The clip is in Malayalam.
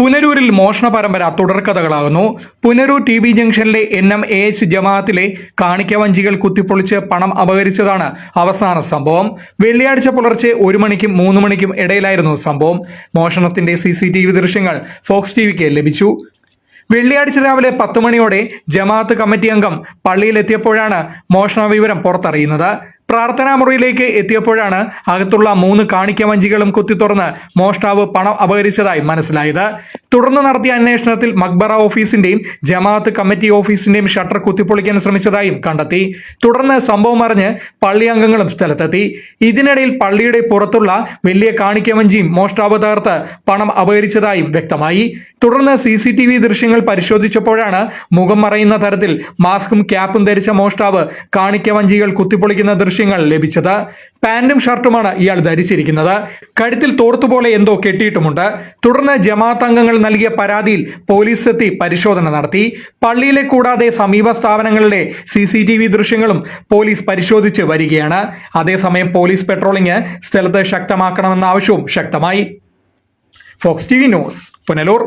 പുനരൂരിൽ മോഷണ പരമ്പര തുടർക്കഥകളാകുന്നു. പുനരൂർ ടി ബി ജംഗ്ഷനിലെ എൻ എം എ എച്ച് ജമാഅത്തിലെ കാണിക്കവഞ്ചികൾ കുത്തിപ്പൊളിച്ച് പണം അപഹരിച്ചതാണ് അവസാന സംഭവം. വെള്ളിയാഴ്ച പുലർച്ചെ ഒരു മണിക്കും മൂന്ന് മണിക്കും ഇടയിലായിരുന്നു സംഭവം. മോഷണത്തിന്റെ സി ദൃശ്യങ്ങൾ ഫോക്സ് ടിവിക്ക് ലഭിച്ചു. വെള്ളിയാഴ്ച രാവിലെ പത്ത് മണിയോടെ ജമാഅത്ത് കമ്മിറ്റി അംഗം പള്ളിയിലെത്തിയപ്പോഴാണ് മോഷണ വിവരം പുറത്തറിയുന്നത്. പ്രാർത്ഥനാ മുറിയിലേക്ക് എത്തിയപ്പോഴാണ് അകത്തുള്ള മൂന്ന് കാണിക്ക വഞ്ചികളും കുത്തിത്തുറന്ന് മോഷ്ടാവ് പണം അപഹരിച്ചതായി മനസ്സിലായത്. തുടർന്ന് നടത്തിയ അന്വേഷണത്തിൽ മക്ബറ ഓഫീസിന്റെയും ജമാഅത്ത് കമ്മിറ്റി ഓഫീസിന്റെയും ഷട്ടർ കുത്തിപ്പൊളിക്കാൻ ശ്രമിച്ചതായും കണ്ടെത്തി. തുടർന്ന് സംഭവം അറിഞ്ഞ് പള്ളി അംഗങ്ങളും സ്ഥലത്തെത്തി. ഇതിനിടയിൽ പള്ളിയുടെ പുറത്തുള്ള വലിയ കാണിക്കവഞ്ചിയും മോഷ്ടാവ് തകർത്ത് പണം അപഹരിച്ചതായും വ്യക്തമായി. തുടർന്ന് സി സി ടി വി ദൃശ്യങ്ങൾ പരിശോധിച്ചപ്പോഴാണ് മുഖം മറയുന്ന തരത്തിൽ മാസ്കും ക്യാപ്പും ധരിച്ച മോഷ്ടാവ് കാണിക്കവഞ്ചികൾ കുത്തിപ്പൊളിക്കുന്ന ദൃശ്യങ്ങൾ ലഭിച്ചത്. പാന്റും ഷർട്ടുമാണ് ഇയാൾ ധരിച്ചിരിക്കുന്നത്. കഴുത്തിൽ തോർത്തുപോലെ എന്തോ കെട്ടിയിട്ടുമുണ്ട്. തുടർന്ന് ജമാഅത്ത് അംഗങ്ങൾ നൽകിയ പരാതിയിൽ പോലീസ് എത്തി പരിശോധന നടത്തി. പള്ളിയിലെ കൂടാതെ സമീപ സ്ഥാപനങ്ങളിലെ സി സി ടി വി ദൃശ്യങ്ങളും പോലീസ് പരിശോധിച്ച് വരികയാണ്. അതേസമയം പോലീസ് പെട്രോളിംഗ് സ്ഥലത്ത് ശക്തമാക്കണമെന്ന ആവശ്യവും ശക്തമായി. Fox T V news Punalur.